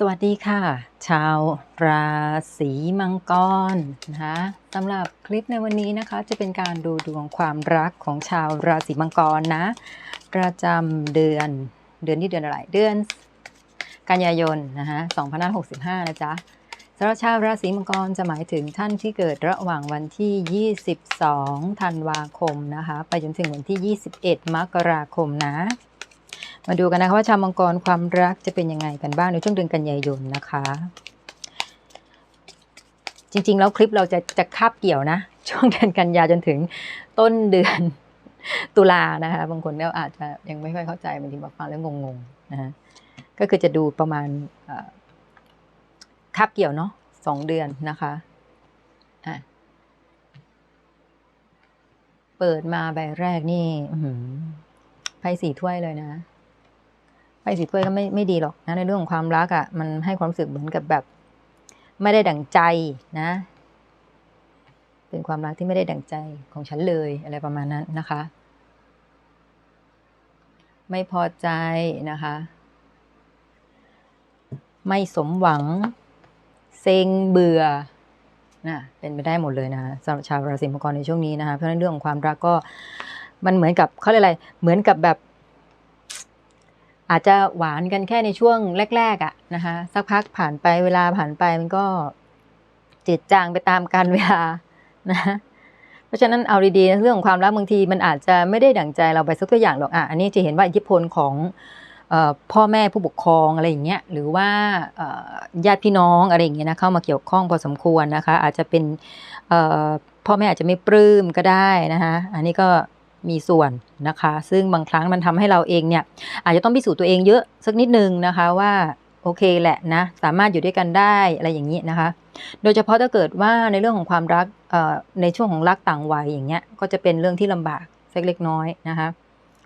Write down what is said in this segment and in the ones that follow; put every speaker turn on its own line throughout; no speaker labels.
สวัสดีค่ะ ชาวราศีมังกรนะคะสำหรับคลิปในวันนี้นะคะ จะเป็นการดูดวงความรักของชาวราศีมังกรนะ ประจำเดือนเดือนที่เดือนอะไรเดือน กันยายนนะคะ2565 นะจ๊ะสำหรับชาวราศีมังกรจะหมายถึงท่านที่เกิดระหว่างวันที่ 22 ธันวาคมนะคะ ไปจนถึงวันที่ 21 มกราคมนะ มาดูกันนะคะว่าชาวมังกรความรักจะเป็นยังไงกันบ้างในช่วงเดือนกันยายนนะคะ จริง ๆ แล้วคลิปเราจะจะคาบเกี่ยวนะ ช่วงเดือนกันยาจนถึงต้นเดือนตุลานะคะบางคนก็อาจจะยังไม่ค่อยเข้าใจบางทีมาฟังแล้วงงๆนะฮะก็คือจะดูประมาณคาบเกี่ยวเนาะสองเดือนนะคะอะเปิดมาใบแรกนี่ไพ่สี่ถ้วยเลยนะ ไปสีถ้วยก็ไม่ไม่ดีหรอกนะในเรื่องของความรักอะ่ะมันให้ความรู้สึกเหมือนกับแบบ ไม่ได้ดั่งใจนะ เป็นความรักที่ไม่ได้ดั่งใจของฉันเลยอะไรประมาณนั้นนะคะ ไม่พอใจนะคะ ไม่สมหวัง เซ็งเบื่อนะเป็นไปได้หมดเลยนะสำหรับชาวราศีมังกรในช่วงนี้นะคะเพราะฉะนั้นเรื่องของความรักก็มันเหมือนกับเขาเรียกอะไรเหมือนกับแบบ อาจจะหวานกันแค่ในช่วงแรก ๆอะนะคะ สักพักผ่านไปเวลาผ่านไปมันก็จืดจางไปตามการเวลานะเพราะฉะนั้นเอาดีๆนะเรื่องของความรักบางทีมันอาจจะไม่ได้ดั่งใจเราไปสักตัวอย่างหรอกอะอันนี้จะเห็นว่าอิทธิพลของออพ่อแม่ผู้ปกครองอะไรอย่างเงี้ยหรือว่าญาติพี่น้องอะไรอย่างเงี้ยนะเข้ามาเกี่ยวข้องพอสมควรนะคะ อาจจะเป็นพ่อแม่อาจจะไม่ปลื้มก็ได้นะคะอันนี้ก็ มีส่วนนะคะ ซึ่งบางครั้งมันทำให้เราเองเนี่ยอาจจะต้องพิสูจน์ตัวเองเยอะสักนิดนึงนะคะว่าโอเคแหละนะสามารถอยู่ด้วยกันได้อะไรอย่างนี้นะคะ โดยเฉพาะถ้าเกิดว่าในเรื่องของความรักในช่วงของรักต่างวัยอย่างเงี้ยก็จะเป็นเรื่องที่ลำบากสักเล็กน้อยนะคะ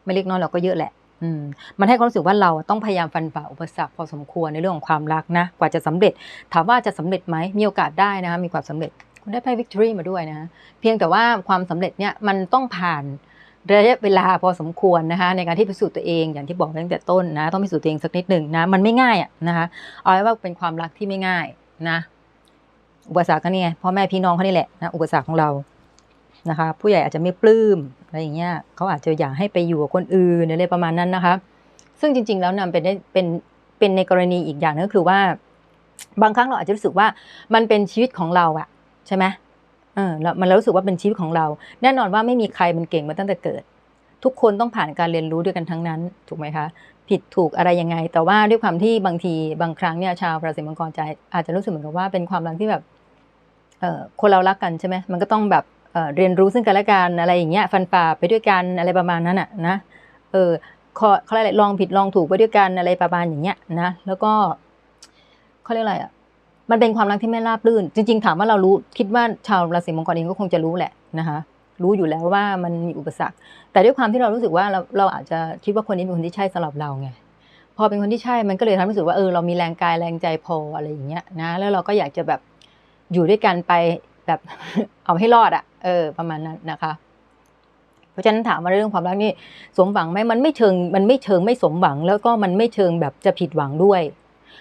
ไม่เล็กน้อยเราก็เยอะแหละอืมมันให้ความรู้สึกว่าเราต้องพยายามฟันฝ่าอุปสรรคพอสมควรในเรื่องของความรักนะ กว่าจะสำเร็จ ถามว่าจะสำเร็จไหมมีโอกาสได้นะคะมีความสำเร็จ คุณได้ไพ่วิกตอรี่มาด้วยนะะเพียงแต่ว่าความสำเร็จเนี่ยมันต้องผ่าน ระยะเวลาพอสมควรนะคะในการที่พิสูจน์ตัวเองอย่างที่บอกตั้งแต่ต้นนะต้องพิสูจน์ตัวเองสักนิดหนึ่งนะมันไม่ง่ายอะนะคะเอาไว้ว่าเป็นความรักที่ไม่ง่ายนะ อุปสรรคก็เนี่ไงพ่อแม่พี่น้องเขานี่แหละนะอุปสรรคของเรานะคะ ผู้ใหญ่อาจจะไม่ปลื้มอะไรอย่างเงี้ยเขาอาจจะอยากให้ไปอยู่กับคนอื่นอะไรประมาณนั้นนะคะ ซึ่งจริง ๆ แล้วนำเป็นได้เป็นเป็นในกรณีอีกอย่างนึงก็คือว่า บางครั้งเราอาจจะรู้สึกว่ามันเป็นชีวิตของเราอะใช่ไหม เออแล้วมันรู้สึกว่าเป็นชีวิตของเรา แน่นอนว่าไม่มีใครมันเก่งมาตั้งแต่เกิด ทุกคนต้องผ่านการเรียนรู้ด้วยกันทั้งนั้น ถูกไหมคะ ผิดถูกอะไรยังไง แต่ว่าด้วยความที่บางทีบางครั้งเนี่ยชาวราศีมังกรใจอาจจะรู้สึกเหมือนกับว่าเป็นความรักที่แบบเอ่อคนเรารักกันใช่ไหมมันก็ต้องแบบเอ่อเรียนรู้ซึ่งกันและกันอะไรอย่างเงี้ยฟันฝ่าไปด้วยกันอะไรประมาณนั้นอะนะเออขอเขาเรียกอะไรลองผิดลองถูกไปด้วยกันอะไรประมาณอย่างเงี้ยนะแล้วก็เขาเรียกอะไรอะ มันเป็นความรักที่ไม่ราบรื่น จริง ๆ ถามว่าเรารู้คิดว่าชาวราศีมังกรเองก็คงจะรู้แหละนะคะรู้อยู่แล้วว่ามันมีอุปสรรค แต่ด้วยความที่เรารู้สึกว่าเราเราอาจจะคิดว่าคนนี้เป็นคนที่ใช่สำหรับเราไงพอเป็นคนที่ใช่มันก็เลยทำให้รู้สึกว่าเออเรามีแรงกายแรงใจพออะไรอย่างเงี้ยนะแล้วเราก็อยากจะแบบอยู่ด้วยกันไปแบบเอาให้รอดอะเออประมาณนั้นนะคะเพราะฉะนั้นถามว่าเรื่องความรักนี่สมหวังไหมมันไม่เชิงมันไม่เชิงไม่สมหวัง แล้วก็มันไม่เชิงแบบจะผิดหวังด้วย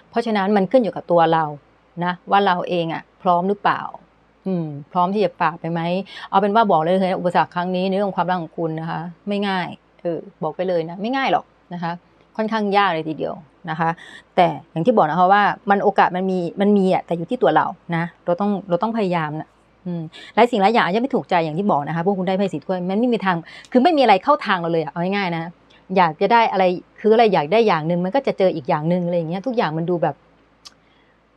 เพราะฉะนั้นมันขึ้นอยู่กับตัวเรา นะว่าเราเองอะพร้อมหรือเปล่า อืม พร้อมที่จะฝ่าไปไหมเอาเป็นว่าบอกเลยเลยอุปสรรคครั้งนี้ในเรื่องความรักของคุณนะคะ ไม่ง่ายเออบอกไปเลยนะ ไม่ง่ายหรอกนะคะ ค่อนข้างยากเลยทีเดียวนะคะ แต่อย่างที่บอกนะคะว่ามันโอกาสมันมีมันมีอะแต่อยู่ที่ตัวเรานะเราต้องเราต้องพยายามนะอืมหลายสิ่งหลายอย่างอาจจะไม่ถูกใจอย่างที่บอกนะคะพวกคุณได้ไพ่สีถ้วยมันไม่มีทาง คือไม่มีอะไรเข้าทางเราเลยอะเอาง่ายๆนะอยากจะได้อะไรคืออะไรอยากได้อย่างหนึ่งมันก็จะเจออีกอย่างหนึ่งอะไรอย่างเงี้ยทุกอย่างมันดูแบบ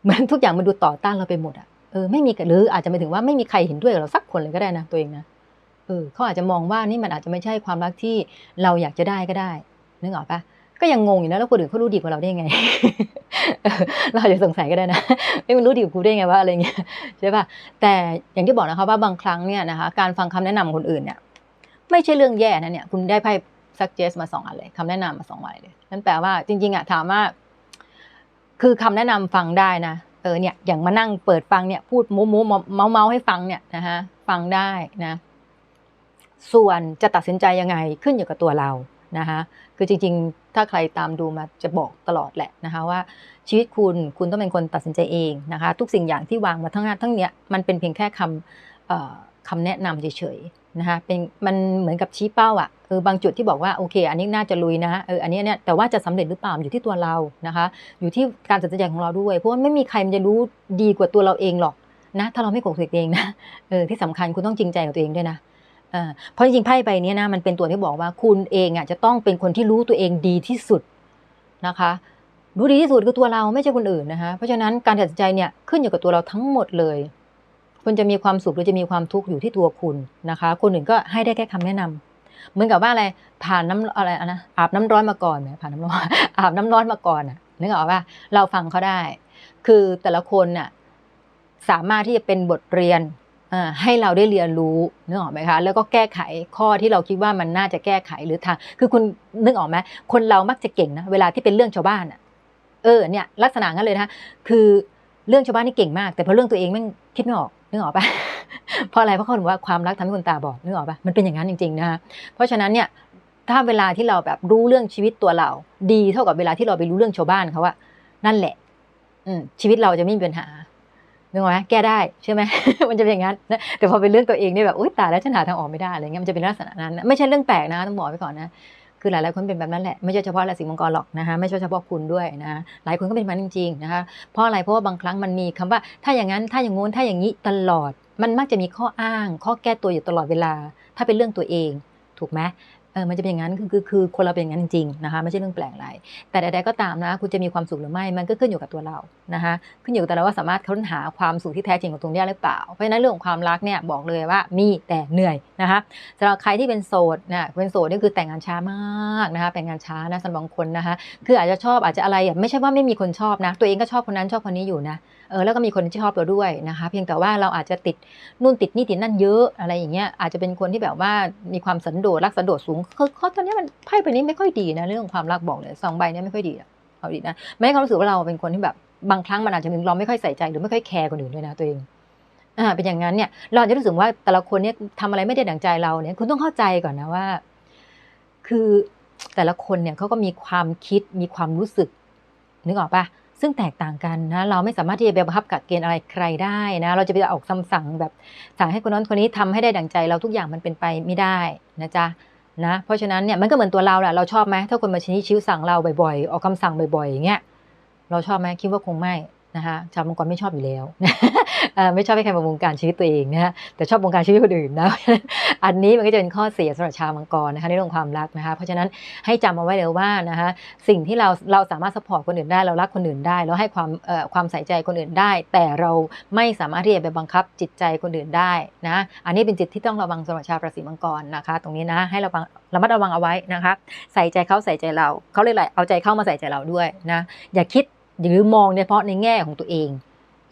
เหมือนทุกอย่างมันดูต่อต้านเราไปหมดอะเออไม่มีหรืออาจจะหมายถึงว่าไม่มีใครเห็นด้วยกับเราสักคนเลยก็ได้นะตัวเองนะเออเขาอาจจะมองว่านี่มันอาจจะไม่ใช่ความรักที่เราอยากจะได้ก็ได้นึกออกปะก็ยังงงอยู่นะแล้วคนอื่นเขารู้ดีกว่าเราได้ยังไงเราอาจจะสงสัยก็ได้นะไม่มันรู้ดีกว่ากูได้ไงว่าอะไรเงี้ยใช่ปะแต่อย่างที่บอกนะคะว่าบางครั้งเนี่ยนะคะการฟังคำแนะนำของคนอื่นเนี่ยไม่ใช่เรื่องแย่นะเนี่ยคุณได้ไพ่ suggest มาสองอันเลยคำแนะนำมาสองใบเลยนั่นแปลว่าจริงๆอะถามว่า คือคำแนะนำฟังได้นะเออเนี่ยอย่างมานั่งเปิดฟังเนี่ยพูดโม้โม้เมาเมาให้ฟังเนี่ยนะฮะฟังได้นะ ส่วนจะตัดสินใจยังไงขึ้นอยู่กับตัวเรานะคะคือจริงๆ ถ้าใครตามดูมาจะบอกตลอดแหละนะคะว่าชีวิตคุณคุณต้องเป็นคนตัดสินใจเองนะคะ ทุกสิ่งอย่างที่วางมาทั้งนั้นทั้งเนี้ยมันเป็นเพียงแค่คำคำแนะนำเฉยๆ นะคะเป็นมันเหมือนกับชี้เป้าอะ่ะเออบางจุดที่บอกว่าโอเค อันนี้น่าจะลุยนะเอออันนี้เนี่ยแต่ว่าจะสำเร็จหรือเปล่าอยู่ที่ตัวเรานะคะ อยู่ที่การตัดสินใจของเราด้วย เพราะว่าไม่มีใครมันจะรู้ดีกว่าตัวเราเองหรอกนะถ้าเราไม่โกหกตัวเองนะเออที่สำคัญคุณต้องจริงใจกับตัวเองด้วยนะเออเพราะจริงๆไพ่ใบนี้นะมันเป็นตัวที่บอกว่าคุณเองอะจะต้องเป็นคนที่รู้ตัวเองดีที่สุดนะคะรู้ดีที่สุดคือตัวเราไม่ใช่คนอื่นนะคะเพราะฉะนั้นการตัดสินใจเนี่ยขึ้นอยู่กับตัวเราทั้งหมดเลย คุณจะมีความสุขหรือจะมีความทุกข์อยู่ที่ตัวคุณนะคะ คนอื่นก็ให้ได้แค่คำแนะนำเหมือนกับว่าอะไรผ่านน้ำอะไรนะอาบน้ำร้อนมาก่อนเนี่ยผ่านน้ำร้อนอาบน้ำร้อนมาก่อนอะนึกออกป่ะเราฟังเขาได้ คือแต่ละคนน่ะสามารถที่จะเป็นบทเรียนให้เราได้เรียนรู้นึกออกไหมคะแล้วก็แก้ไขข้อที่เราคิดว่ามันน่าจะแก้ไขหรือทางคือคุณนึกออกไหมคนเรามักจะเก่งนะเวลาที่เป็นเรื่องชาวบ้านอะ เออเนี่ยลักษณะงั้นเลยนะคะคือเรื่องชาวบ้านนี่เก่งมาก แต่พอเรื่องตัวเองแม่งคิดไม่ออก นึกออกปะเพราะอะไรเพราะเขาถึงว่าความรักทำให้คนตาบอดนึกออกปะมันเป็นอย่างนั้นจริงๆนะคะเพราะฉะนั้นเนี่ยถ้าเวลาที่เราแบบรู้เรื่องชีวิตตัวเรา ดีเท่ากับเวลาที่เราไปรู้เรื่องชาวบ้านเขาว่านั่นแหละ อืมชีวิตเราจะไม่มีปัญหานึกออกไหมแก้ได้ใช่ไหมมันจะเป็นอย่างนั้นนะแต่พอเป็นเรื่องตัวเองเนี่ยแบบอุ้ยตายแล้วฉันหาทางออกไม่ได้อะไรเงี้ยมันจะเป็นลักษณะนั้น ไม่ใช่เรื่องแปลกนะต้องบอกไว้ก่อนนะ คือหลายๆคนเป็นแบบนั้นแหละ ไม่ใช่เฉพาะราศีมังกรหรอกนะคะไม่ใช่เฉพาะคุณด้วยนะหลายคนก็เป็นแบบนั้นจริงๆนะคะเพราะอะไรเพราะว่าบางครั้งมันมีคำว่า ถ้าอย่างนั้นถ้าอย่างงู้นถ้าอย่างนี้ตลอด มันมักจะมีข้ออ้าง ข้อแก้ตัวอยู่ตลอดเวลา ถ้าเป็นเรื่องตัวเองถูกไหม เออมันจะเป็นอย่างนั้นคือคือคือคนเราเป็นอย่างนั้นจริงๆนะคะไม่ใช่เรื่องแปลกอะไรแต่ใดๆก็ตามนะคุณจะมีความสุขหรือไม่มันก็ขึ้นอยู่กับตัวเรานะคะขึ้นอยู่กับตัวเราว่าสามารถค้นหาความสุขที่แท้จริงของตรงนี้ได้หรือเปล่า เพราะฉะนั้นเรื่องของความรักเนี่ยบอกเลยว่ามีแต่เหนื่อยนะคะสำหรับใครที่เป็นโสดนะเป็นโสดนี่คือแต่งงานช้ามากนะคะแต่งงานช้านะสำหรับบางคนนะคะคืออาจจะชอบอาจจะอะไรไม่ใช่ว่าไม่มีคนชอบนะ ตัวเองก็ชอบคนนั้นชอบคนนี้อยู่นะ เออแล้วก็มีคนที่ชอบเราด้วยนะคะ เพียงแต่ว่าเราอาจจะติดนู่นติดนี่ติดนั่นเยอะอะไรอย่างเงี้ยอาจจะเป็นคนที่แบบว่ามีความสันโดษรักสันโดษสูงคือเขาตอนนี้มันไพ่ใบนี้ไม่ค่อยดีนะเรื่องความรักบอกเลยสองใบเนี้ไม่ค่อยดีอะเอาดีนะไม่ให้ความรู้สึกว่าเราเป็นคนที่แบบบางครั้งมันอาจจะเป็นเราไม่ค่อยใส่ใจหรือไม่ค่อยแคร์คนอื่นด้วยนะตัวเองอ่าเป็นอย่างนั้นเนี่ย เราจจะรู้สึกว่าแต่ละคนเนี่ยทำอะไรไม่ได้ดั่งใจเราเนี่ย คุณต้องเข้าใจก่อนนะว่า คือแต่ละคนเนี่ยเขาก็มีความคิดมีความรู้สึกนึกออกปะ ซึ่งแตกต่างกันนะเราไม่สามารถที่จะบังคับกัดเกณฑ์อะไรใครได้นะเราจะไปออกคำสั่งแบบสั่งให้คนนั้นคนนี้ทำให้ได้ดั่งใจเราทุกอย่างมันเป็นไปไม่ได้นะจ๊ะนะเพราะฉะนั้นเนี่ยมันก็เหมือนตัวเราแหละเราชอบไหมถ้าคนมาชี้ชิ้วสั่งเราบ่อยๆ ออกคำสั่งบ่อยๆอย่างเงี้ยเราชอบไหมคิดว่าคงไม่นะคะชาวมังกรไม่ชอบอยู่แล้ว ไม่ชอบให้ใครมาวงการชีวิตตัวเองนะฮะแต่ชอบวงการชีวิตคนอื่นนะอันนี้มันก็จะเป็นข้อเสียสำหรับชาวมังกรนะคะในเรื่องความรักนะคะเพราะฉะนั้นให้จำเอาไว้เลยว่านะคะสิ่งที่เราเราสามารถสปอร์ตคนอื่นได้เรารักคนอื่นได้เราให้ความความใส่ใจคนอื่นได้ แต่เราไม่สามารถที่จะไปบังคับจิตใจคนอื่นได้นะอันนี้เป็นจิตที่ต้องระวังสำหรับชาวราศีมังกรนะคะ ตรงนี้นะให้ระวังระมัดระวังเอาไว้นะคะใส่ใจเขาใส่ใจเราเขาเลยแหละเอาใจเข้ามาใส่ใจเราด้วยนะอย่าคิดหรือมองเฉพาะในแง่ของตัวเอง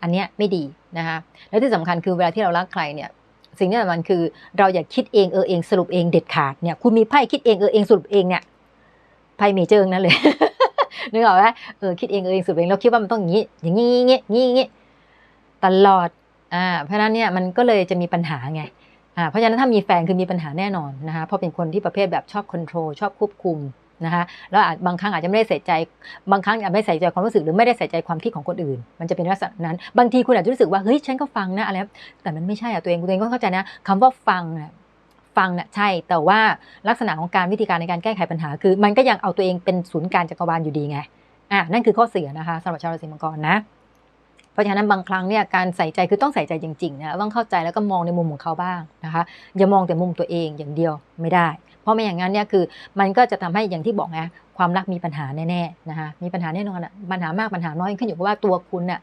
อันเนี้ยไม่ดีนะคะแล้วที่สำคัญคือเวลาที่เรารักใครเนี่ยสิ่งที่สำคัญคือเราอย่าคิดเองเออเองสรุปเองเด็ดขาดเนี่ยคุณมีไพ่คิดเองเออเองสรุปเองเนี่ยไพ่เมเจอร์นั่นเลยนึกออกไหมเออคิดเองเออเองสรุปเองเราคิดว่ามันต้องอย่างนี้อย่างนี้อย่างนี้อย่างนี้ตลอดอ่าเพราะฉะนั้นเนี่ยมันก็เลยจะมีปัญหาไงอ่าเพราะฉะนั้นถ้ามีแฟนคือมีปัญหาแน่นอนนะคะเพราะเป็นคนที่ประเภทแบบชอบคอนโทรลชอบควบคุม นะคะแล้วอาจบางครั้งอาจจะไม่ได้ใส่ใจ บางครั้งอาจไม่ใส่ใจความรู้สึกหรือไม่ได้ใส่ใจความคิดของคนอื่น มันจะเป็นลักษณะนั้น บางทีคุณอาจจะรู้สึกว่าเฮ้ยฉันก็ฟังนะอะไรแต่มันไม่ใช่อะตัวเองตัวเองก็เข้าใจนะคำว่าฟังอะฟังน่ะใช่ แต่ว่าลักษณะของการวิธีการในการแก้ไขปัญหา คือ มันก็ยังเอาตัวเองเป็นศูนย์การจักรวาลอยู่ดีไงอะนั่นคือข้อเสียนะคะสำหรับชาวราศีมังกรนะเพราะฉะนั้นบางครั้งเนี่ยการใส่ใจคือต้องใส่ใจจริงๆนะต้องเข้าใจแล้วก็มองในมุมของเขาบ้างนะคะ อย่ามองแต่มุมตัวเองอย่างเดียวไม่ได้ เพราะไม่อย่างนั้นเนี่ยคือมันก็จะทำให้อย่างที่บอกไงความรักมีปัญหาแน่ๆนะคะมีปัญหาแน่นอนอะปัญหามากปัญหาน้อยขึ้นอยู่กับว่าตัวคุณน่ะ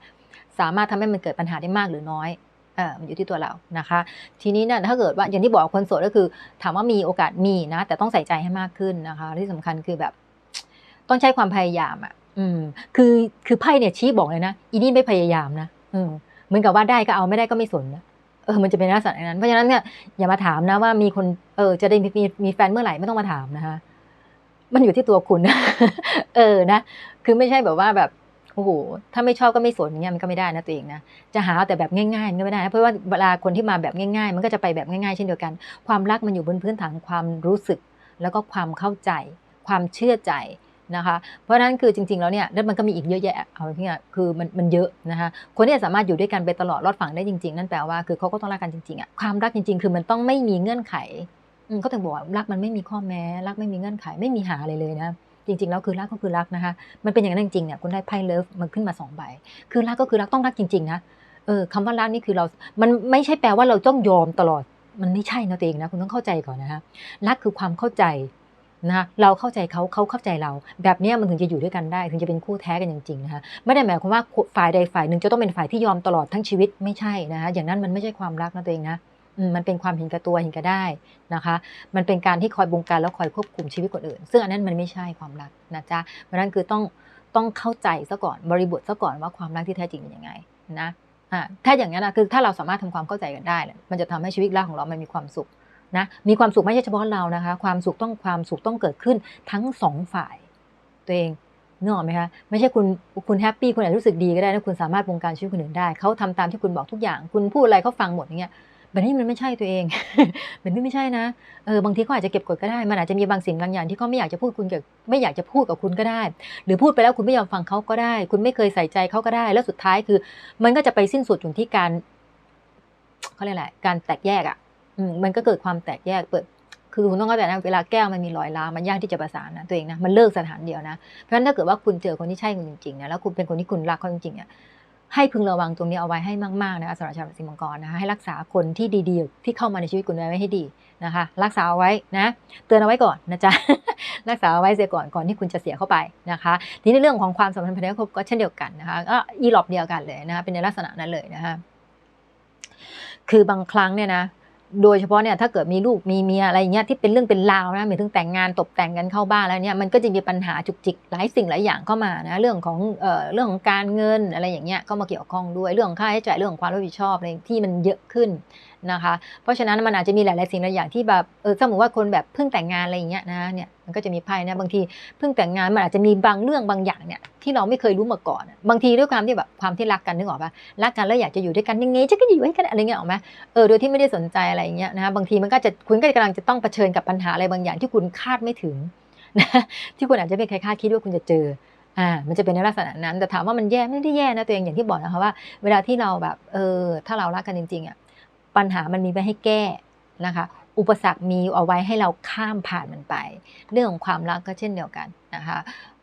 สามารถทำให้มันเกิดปัญหาได้มากหรือน้อยเออมันอยู่ที่ตัวเรานะคะ ทีนี้เนี่ยถ้าเกิดว่าอย่างที่บอกคนโสดก็คือ ถามว่ามีโอกาสมีนะ แต่ต้องใส่ใจให้มากขึ้นนะคะ ที่สำคัญคือแบบ ต้องใช้ความพยายามอะ อืม คือคือไพ่เนี่ยชี้บอกเลยนะอีนี่ไม่พยายามนะอืมเหมือนกับว่าได้ก็เอาไม่ได้ก็ไม่สนนะ เออมันจะเป็นลักษณะนั้น เพราะฉะนั้นเนี่ยอย่ามาถามนะว่ามีคนเออจะได้มีมีมีแฟนเมื่อไหร่ไม่ต้องมาถามนะคะ มันอยู่ที่ตัวคุณ เออนะ คือไม่ใช่แบบว่าแบบโอ้โหถ้าไม่ชอบก็ไม่สนเงี้ยมันก็ไม่ได้นะตัวเองนะจะหาเอาแต่แบบง่ายๆมันก็ไม่ได้นะเพราะว่าเวลาคนที่มาแบบง่ายๆ มันก็จะไปแบบง่ายๆ เช่นเดียวกัน ความรักมันอยู่บนพื้นฐานความรู้สึก แล้วก็ความเข้าใจ ความเชื่อใจ นะคะเพราะฉะนั้นคือจริงๆแล้วเนี่ยแล้วมันก็มีอีกเยอะแยะเอาเนี่ยคือมันมันเยอะนะคะคนที่สามารถอยู่ด้วยกันไปตลอดรอดฝั่งได้จริงๆ นั่นแปลว่าคือเขาก็ต้องรักกันจริงๆอะความรักจริง ๆ คือมันต้องไม่มีเงื่อนไขก็ถึงบอกว่ารักมันไม่มีข้อแม้รักไม่มีเงื่อนไขไม่มีหาอะไรเลยนะจริงๆแล้วคือรักก็คือรักนะคะ มันเป็นอย่างนั้นจริงๆเนี่ยคุณได้ไพ่เลิฟมันขึ้นมาสองใบคือรักก็คือรักต้องรักจริงๆนะเออคำว่ารักนี่คือเรา มันไม่ใช่แปลว่าเราต้องยอมตลอด มันไม่ใช่นะตัวเองนะคุณต้องเข้าใจก่อนนะฮะรักคือความเข้าใจ นะคะเราเข้าใจเขาเขาเข้าใจเรา แบบนี้มันถึงจะอยู่ด้วยกันได้ ถึงจะเป็นคู่แท้กันจริงๆนะคะไม่ได้หมายความว่าฝ่ายใดฝ่ายหนึ่งจะต้องเป็นฝ่ายที่ยอมตลอดทั้งชีวิตไม่ใช่นะคะอย่างนั้นมันไม่ใช่ความรักนะตัวเองนะมันเป็นความเห็นแก่ตัวเห็นแก่ได้นะคะ มันเป็นการที่คอยบงการแล้วคอยควบคุมชีวิตคนอื่น ซึ่งอันนั้นมันไม่ใช่ความรักนะจ๊ะเพราะนั้นคือต้องต้องเข้าใจซะก่อนบริบทซะก่อนว่าความรักที่แท้จริงเป็นยังไงนะอ่าถ้าอย่างนั้นนะคือถ้าเราสามารถทำความเข้าใจกันได้เนี่ยมันจะทำให้ชีวิตรักของเรามันมีความสุข นะมีความสุขไม่ใช่เฉพาะเรานะคะ ความสุขต้องความสุขต้องเกิดขึ้นทั้งสองฝ่าย ตัวเองนึกออกไหมคะไม่ใช่คุณคุณแฮปปี้คุณอาจจะรู้สึกดีก็ได้นะคุณสามารถบงการชีวิตคนอื่นได้เขาทำตามที่คุณบอกทุกอย่าง คุณพูดอะไรเขาฟังหมดอย่างเงี้ยแบบนี้มันไม่ใช่ตัวเองแบบนี้ไม่ใช่นะเออบางทีเขาอาจจะเก็บกดก็ได้มันอาจจะมีบางสิ่งบางอย่างที่เขาไม่อยากจะพูดคุณกับไม่อยากจะพูดกับคุณก็ได้ หรือพูดไปแล้วคุณไม่ยอมฟังเขาก็ได้ คุณไม่เคยใส่ใจเขาก็ได้ แล้วสุดท้ายคือ มันก็จะไปสิ้นสุดอยู่ที่การเขาเรียกอะไรการแตกแยกอะ มันก็เกิดความแตกแยกเปิด คือคุณต้องเข้าใจนะเวลาแก้วมันมีรอยร้าวมันยากที่จะประสานนะตัวเองนะมันเลิกสถานเดียวนะเพราะฉะนั้นถ้าเกิดว่าคุณเจอคนที่ใช่คุณจริงๆนะแล้วคุณเป็นคนที่คุณรักเขาจริงๆอะให้พึงระวังตรงนี้เอาไว้ให้มากๆนะคะสำหรับชาวราศีมังกรนะคะให้รักษาคนที่ดีๆ ที่เข้ามาในชีวิตคุณไว้ให้ดีนะคะ รักษาเอาไว้นะ เตือนเอาไว้ก่อนนะจ๊ะรักษาเอาไว้เสียก่อนก่อนที่คุณจะเสียเข้าไปนะคะทีนี้เรื่องของความสัมพันธ์ภายในครอบครัวก็เช่นเดียวกันนะคะก็อีหลอบเดียวกันเลยนะคะเป็นในลักษณะนั้นเลยนะคะคือบางครั้งเนี่ยนะ โดยเฉพาะเนี่ยถ้าเกิดมีลูกมีเมียอะไรอย่างเงี้ยที่เป็นเรื่องเป็นราวนะหมายถึงแต่งงานตกแต่งกันเข้าบ้านแล้วเนี่ยมันก็จะมีปัญหาจุกจิกหลายสิ่งหลายอย่างเข้ามานะเรื่องของเอ่อเรื่องของการเงินอะไรอย่างเงี้ยก็มาเกี่ยวข้องด้วยเรื่องค่าใช้จ่ายเรื่องของความรับผิดชอบอะไรที่มันเยอะขึ้นนะคะ เพราะฉะนั้นมันอาจจะมีหลาย ๆ สิ่งหลายอย่างที่แบบเออสมมติว่าคนแบบเพิ่งแต่งงานอะไรอย่างเงี้ยนะเนี่ยมันก็จะมีไพ่นะบางทีเพิ่งแต่งงานมันอาจจะมีบางเรื่องบางอย่างเนี่ยที่เราไม่เคยรู้มาก่อน บางทีด้วยความที่แบบความที่รักกันนึกออกปะรักกันแล้วอยากจะอยู่ด้วยกันยังไงจะก็อยู่ด้กันอะไรเงี้ยออกไหมเออโดยที่ไม่ได้สนใจอะไรอย่างเงี้ยนะคะบางทีมันก็จะคุณก็กำลังจะต้องเผชิญกับปัญหาอะไรบางอย่างที่คุณคาดไม่ถึงนะที่คุณอาจจะไม่เคยคาดคิดว่าคุณจะเจออ่ามันจะเป็นในลักษณะนั้นแต่ถามว่ามันแย่ไม่ได้แย่นะตัวเองอย่างที่บอกนะคะว่า เวลาที่เราแบบเออถ้าเรารักกันจริงๆอะ ปัญหามันมีไว้ให้แก้นะคะ อุปสรรคมีเอาไว้ให้เราข้ามผ่านมันไป เรื่องของความรักก็เช่นเดียวกันนะคะ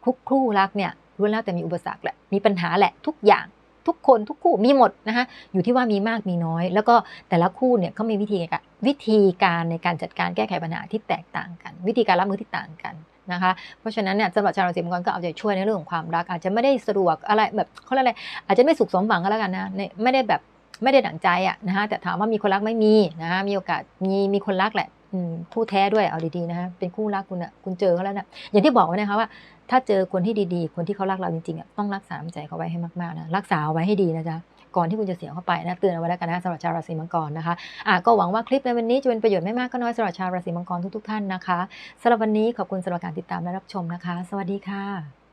คุกคู่รักเนี่ยรู้วนแล้วแต่มีอุปสรรคแหละมีปัญหาแหละทุกอย่างทุกคนทุกคู่มีหมดนะคะอยู่ที่ว่ามีมากมีน้อย แล้วก็แต่ละคู่เนี่ยเขามีวิธีการวิธีการในการจัดการแก้ไขปัญหาที่แตกต่างกัน วิธีการรับมือที่ต่างกันนะคะ เพราะฉะนั้นเนี่ยสำหรับชาวราศีมังกรก็เอาใจช่วยในเรื่องของความรัก อาจจะไม่ได้สะดวกอะไรแบบเขาเรียกอะไรอาจจะไม่สุขสมหวังก็แล้วกันนะไม่ได้แบบ ไม่ได้ดั่งใจอะนะคะแต่ถามว่ามีคนรักไม่มีนะคะมีโอกาสมีมีคนรักแหละคู่แท้ด้วยเอาดีๆนะคะเป็นคู่รักคุณอะคุณเจอเขาแล้วนะอย่างที่บอกไว้นะคะว่า ถ้าเจอคนที่ดีๆ คนที่เขารักเราจริงๆอะต้องรักษาใจเขาไว้ให้มากๆนะรักษาเอาไว้ให้ดีนะจ๊ะก่อนที่คุณจะเสียเข้าไปนะเตือนเอาไว้แล้วกันนะสำหรับชาวราศีมังกรนะคะอะก็หวังว่าคลิปในวันนี้จะเป็นประโยชน์ไม่มากก็น้อยสำหรับชาวราศีมังกรทุกๆท่านนะคะสำหรับวันนี้ขอบคุณสำหรับการติดตามและรับชมนะคะ สวัสดีค่ะ